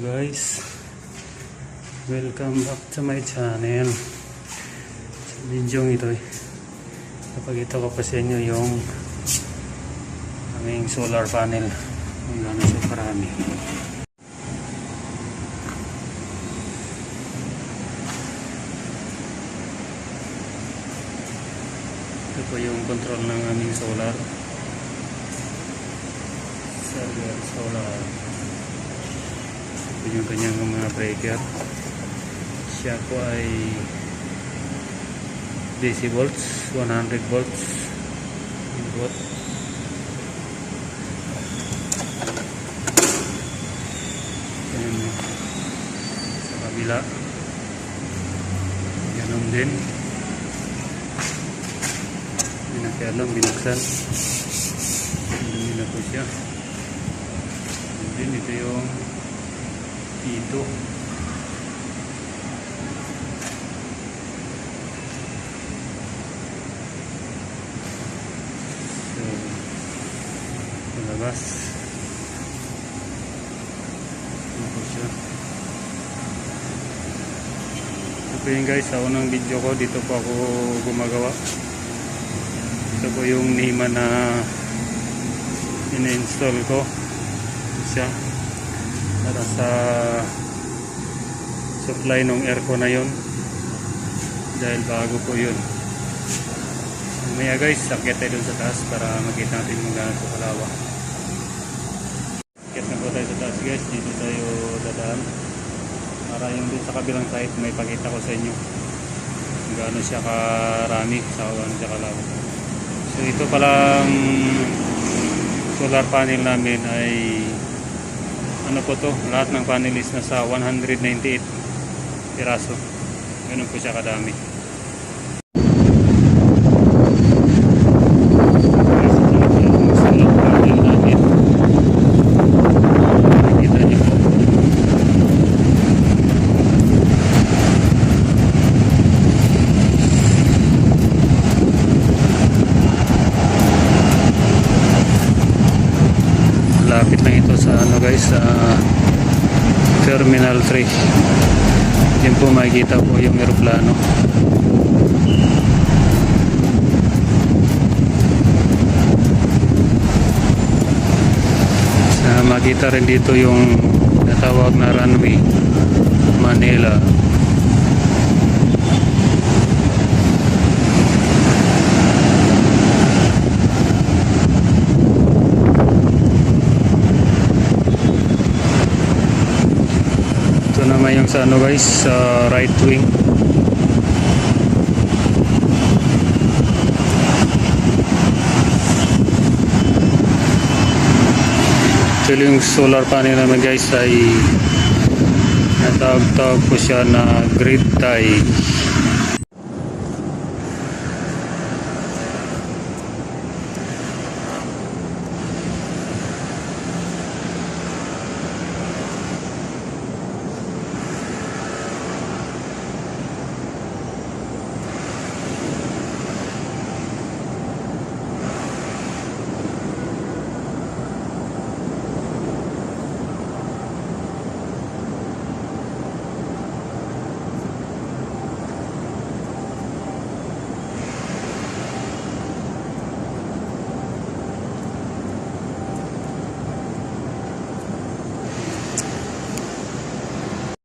guys, welcome back to my channel. Sa video ito eh, napakita ko pa sa inyo yung aming solar panel. Kung gano'n siya karami. Ito po yung control ng aming solar. Server solar. Ito yung kanyang mga breaker. Siya po ay DC volts, 100 volts. Input. Then, sa kabila, ganun din. Pinakialam, binuksan. Hindi na po siya. And then, ito yung dito. So, palabas. Ito siya. Ito yun guys, sa unang video ko, dito po ako gumagawa. Ito po yung Nima na ina-install ko. Siya para sa supply ng aircon na yun. Dahil bago po yun. Mamaya guys sakit tayo dun sa taas para makita natin kung gaano ito kalawa. Sakit na po tayo sa taas guys. Dito tayo dadaan. Para yung dun sa kabilang side may pakita ko sa inyo kung siya karami sa gaano siya kalawa. So ito palang solar panel namin ay ano po to, lahat ng panel is nasa 198 piraso. Ganun po siya kadami. Sa Terminal 3. Diyan po makikita po yung eroplano. Sa makita rin dito yung natawag na runway Ito naman yung sa ano guys, sa right wing. Ito yung solar panel naman guys ay natawag-tawag po siya na grid tie.